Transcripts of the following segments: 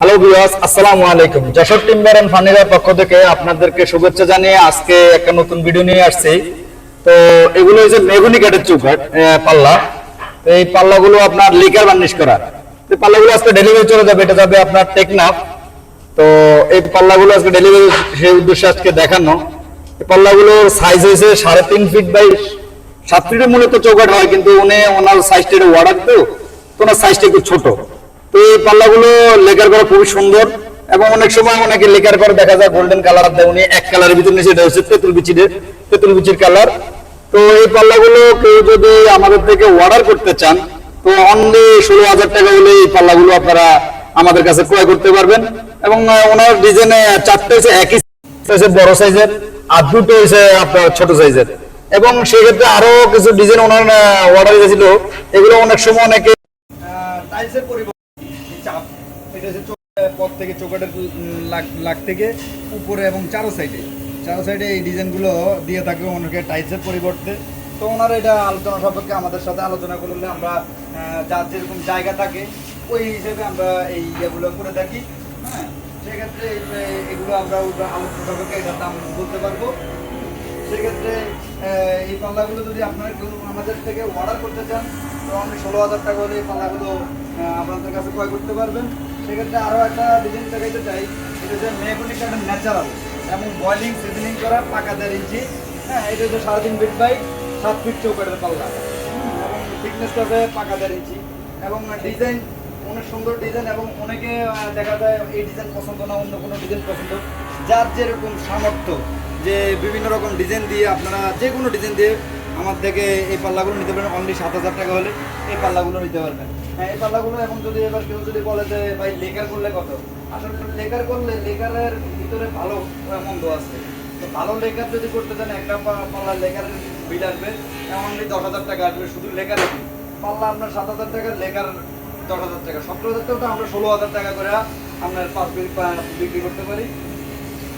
Hello viewers আসসালামু আলাইকুম। Jessore timber and furniture পক্ষ থেকে আপনাদেরকে শুভেচ্ছা জানিয়ে আজকে একটা নতুন ভিডিও নিয়ে আসছি। তো এগুলো হচ্ছে মেগুনি কাঠের পাল্লা। এই পাল্লাগুলো আপনার লিকার বার্নিশ করা। পাল্লাগুলো আজকে ডেলিভারি চলে যাবে, এটা যাবে আপনার টেকনাফ তো এই পাল্লাগুলো আজকে ডেলিভারি সেই উদ্দেশ্যে আজকে দেখানো। পাল্লাগুলোর সাইজ হয়েছে সাড়ে তিন ফিট বাই সাত ফিটের মূলত চৌকাঠ হয়, কিন্তু উনি ওনার সাইজটা ওয়ার্ডার তো ওনার সাইজটা একটু ছোট। এই পাল্লাগুলো লেকার করা খুবই সুন্দর এবং অনেক সময় অনেকে লেকার করে, দেখা যায় গোল্ডেন কালার উনি এক কালারের ভিতরে এটা হচ্ছে তেঁতুল বিচির তেঁতুল বিচির কালার তো এই পাল্লাগুলো কেউ যদি আমাদের থেকে অর্ডার করতে চান, তো অনলি ষোলো হাজার টাকা হলে এই পাল্লাগুলো আপনারা আমাদের কাছে ক্রয় করতে পারবেন। এবং ওনার ডিজাইনে চারটে হচ্ছে একই হচ্ছে বড় সাইজের আর দুটো হচ্ছে আপনার ছোট সাইজের এবং সেক্ষেত্রে আরও কিছু ডিজাইন ওনার অর্ডার দিয়েছিল এগুলো অনেক সময় অনেকে টাইলসের হচ্ছে পথ থেকে চৌকাটের লাগ থেকে উপরে এবং চারো সাইডে। চারো সাইডে এই ডিজাইনগুলো দিয়ে থাকে অনেকে টাইলসের পরিবর্তে। তো ওনারা এটা আলোচনা সম্পর্কে আমাদের সাথে আলোচনা করলে আমরা যার যেরকম জায়গা থাকে, ওই হিসেবে আমরা এই ইয়েগুলো করে থাকি। হ্যাঁ সেক্ষেত্রে এগুলো আমরা আলোচনা সম্পর্কে এটার দাম বলতে পারব। সেক্ষেত্রে এই পাল্লাগুলো যদি আপনারা কেউ আমাদের থেকে অর্ডার করতে চান, তো আপনি ষোলো হাজার টাকা হলে এই পাল্লাগুলো আপনাদের কাছে ক্রয় করতে পারবেন। সেক্ষেত্রে আরও একটা ডিজাইন দেখাইতে চাই, এটা হচ্ছে মেগুনি একটা ন্যাচারাল এবং বয়লিং সিজনিং করা পাকা দেড় ইঞ্চি হ্যাঁ এটা হচ্ছে সাড়ে তিন ফিট বাই সাত ফিট চৌকাটের পাল্লা। এবং থিকনেসটা হবে পাকা দেড় ইঞ্চি এবং ডিজাইন অনেক সুন্দর ডিজাইন এবং অনেকে দেখা যায় এই ডিজাইন পছন্দ না, অন্য কোনো ডিজাইন পছন্দ। যার যেরকম সামর্থ্য, যে বিভিন্ন রকম ডিজাইন দিয়ে আপনারা যে কোনো ডিজাইন দিয়ে আমার থেকে এই পাল্লাগুলো নিতে পারেন অনলি সাত হাজার টাকা হলে এই পাল্লাগুলো নিতে পারবেন। হ্যাঁ এই পাল্লাগুলো এখন যদি এবার কেউ যদি বলে যে, ভাই, লেকার করলে কত? আসলে লেকার করলে লেকারের ভিতরে ভালো মন্দ আছে। তো ভালো লেকার যদি করতে চান, একটা পাল্লা লেকারের বিল আসবে অনলি দশ হাজার টাকা আসবে, শুধু bill। পাল্লা আপনার সাত হাজার টাকা, লেকার দশ হাজার টাকা। সতেরো হাজার টাকা আমরা ষোলো হাজার টাকা করে আপনার পাঁচ বিক্রি করতে পারি।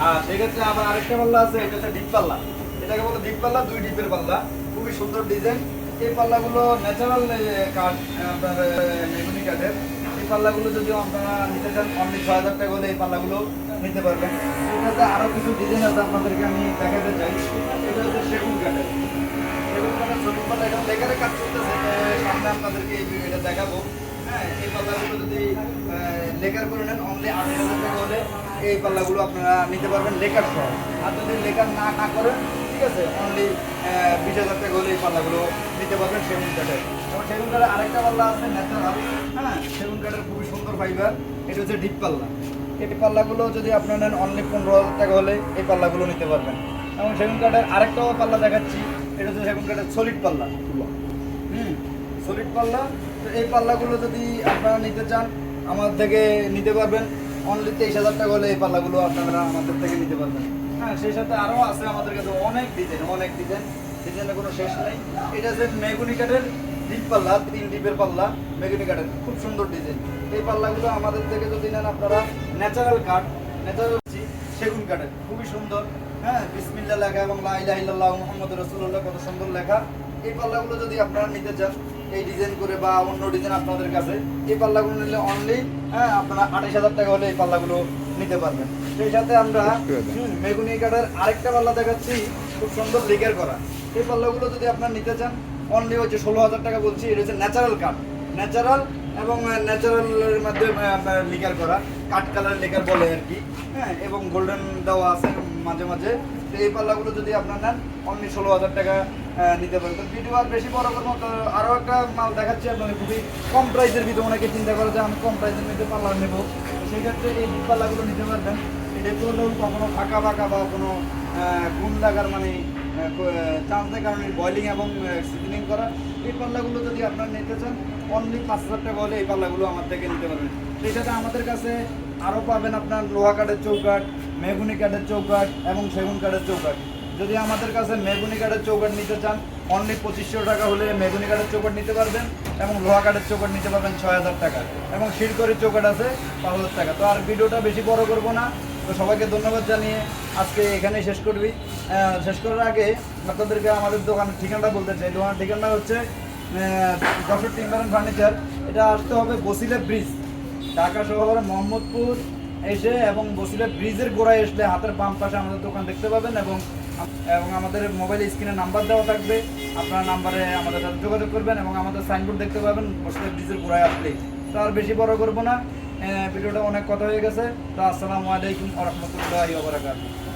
আর সেক্ষেত্রে আবার আরেকটা পাল্লা আছে, এটা হচ্ছে ডিপ পাল্লা। এটাকে বলে ডিপ পাল্লা, দুই ডিপের পাল্লা। খুবই সুন্দর ডিজাইন এই পাল্লাগুলো ন্যাচারাল কাঠ আপনার মেগুনি কাঠের এই পাল্লাগুলো যদি আপনারা নিতে চান অনলি ছয় হাজার টাকা হলে এই পাল্লাগুলো নিতে পারবেন। এটাতে আরও কিছু ডিজাইন আছে আপনাদেরকে আমি দেখাতে চাই। এটা হচ্ছে সেগুন কাঠের। সেগুন কাঠের ছোটো পাল্লা, এখন লেখারে কাজ করতেছে সামনে আপনাদেরকে এই এটা দেখাবো। হ্যাঁ এই পাল্লাগুলো যদি লেকার করে নেন অনলি আড়াই হাজার টাকা হলে এই পাল্লাগুলো আপনারা নিতে পারবেন লেকার সহ। আর যদি লেকার না না করেন ঠিক আছে অনলি বিশ হাজার টাকা হলে এই পাল্লাগুলো নিতে পারবেন সেগুন কাঠের। এবং সেগুন কাঠের আরেকটা পাল্লা আছে ন্যাচারাল হ্যাঁ সেগুন কাঠের খুবই সুন্দর ফাইবার এটা হচ্ছে ডিপ পাল্লা। এই পাল্লাগুলো যদি আপনারা নেন অনলি পনেরো হাজার টাকা হলে এই পাল্লাগুলো নিতে পারবেন। এবং সেগুন কাঠের আরেকটাও পাল্লা দেখাচ্ছি, এটা হচ্ছে সেগুন কাঠের সলিড পাল্লা। হুম সলিড পাল্লা। তো এই পাল্লাগুলো যদি আপনারা নিতে চান, আমার থেকে নিতে পারবেন। অনলি তেইশ হাজার টাকা হলে এই পাল্লাগুলো আপনারা আমাদের থেকে নিতে পারবেন। হ্যাঁ সেই সাথে আরও আছে আমাদের কাছে অনেক ডিজাইন অনেক ডিজাইন ডিজাইনের কোনো শেষ নেই। এটা হচ্ছে মেগুনি কাঠের ডিপ পাল্লা, তিন ডিপের পাল্লা, মেগুনি কাঠের। খুব সুন্দর ডিজাইন এই পাল্লাগুলো আমাদের থেকে যদি নেন আপনারা ন্যাচারাল কাঠ ন্যাচারাল সেগুন কাঠের। খুবই সুন্দর। হ্যাঁ বিসমিল্লা লেখা এবং লাইলা ইল্লাল্লাহ মোহাম্মদ রসুল্লাহ কত সুন্দর লেখা। এই পাল্লাগুলো যদি আপনারা নিতে চান, এই ডিজাইন করে বা অন্য ডিজাইন আপনাদের কাছে, এই পাল্লাগুলো নিলে অনলি হ্যাঁ আপনারা আঠাশ হাজার টাকা হলে এই পাল্লাগুলো নিতে পারবেন। সেই সাথে আমরা মেগুনি কাঠের আরেকটা পাল্লা দেখাচ্ছি খুব সুন্দর লিকের করা। এই পাল্লাগুলো যদি আপনারা নিতে চান অনলি হচ্ছে ষোলো হাজার টাকা বলছি এটা হচ্ছে ন্যাচারাল কাঠ। ন্যাচারাল এবং ন্যাচারালের মাধ্যমে লিকার করা। কাঠ কালার লিকার বলে আর কি। হ্যাঁ এবং গোল্ডেন দেওয়া আছে মাঝে মাঝে। তো এই পাল্লাগুলো যদি আপনার নেন অনলি ষোলো হাজার টাকা নিতে পারেন তো ভিডিও আর বেশি বড় করব তো আরও একটা মাল দেখাচ্ছি আপনাদের খুবই কম প্রাইসের ভিতরে অনেকে চিন্তা করে যে আমি কম প্রাইসের মধ্যে পাল্লা নেব। সেক্ষেত্রে এই পাল্লাগুলো নিতে পারবেন। এটা কোনো কখনো ফাঁকা ফাঁকা বা কোনো গুণ লাগার মানে চান্স নেই কারণ বয়লিং এবং সিজনিং করা। এই পাল্লাগুলো যদি আপনারা নিতে চান অনলি পাঁচ হাজার টাকা হলে এই পাল্লাগুলো আমার থেকে নিতে পারবেন। সেই সাথে আমাদের কাছে আরও পাবেন আপনার লোহা কাঠের চৌকাঠ, মেগুনি কাঠের চৌকাঠ এবং সেগুন কাঠের চৌকাঠ। যদি আমাদের কাছে মেগুনি কাঠের চৌকাঠ নিতে চান অনলি পঁচিশশো টাকা হলে মেগুনি কাঠের চৌকাঠ নিতে পারবেন এবং লোহা কাঠের চৌকাঠ নিতে পারবেন ছয় হাজার টাকা। এবং শিরকরের চৌকাঠ আছে পাঁচ হাজার টাকা। তো আর ভিডিওটা বেশি বড় করব না। তো সবাইকে ধন্যবাদ জানিয়ে আজকে এখানেই শেষ করবি। শেষ করার আগে আপনাদেরকে আমাদের দোকানের ঠিকানাটা বলতে চাই। দোকানের ঠিকানা হচ্ছে যশোর টিম্বার ফার্নিচার। এটা আসতে হবে বসিলে ব্রিজ, ঢাকা শহরে মোহাম্মদপুর এসে এবং বসিলা ব্রিজের গোড়ায় আসলে হাতের বাম পাশে আমাদের দোকান দেখতে পাবেন এবং এবং আমাদের মোবাইল স্ক্রিনে নাম্বার দেওয়া থাকবে। আপনার নাম্বারে আমাদের সাথে যোগাযোগ করবেন এবং আমাদের সাইনবোর্ড দেখতে পাবেন, বসিলা ব্রিজের গোড়ায় আসলে তো আর বেশি বড় করব না। ভিডিওটা অনেক কথা হয়ে গেছে। তো আসসালামু আলাইকুম রহমতুল্লাহ বারাকাতুহু।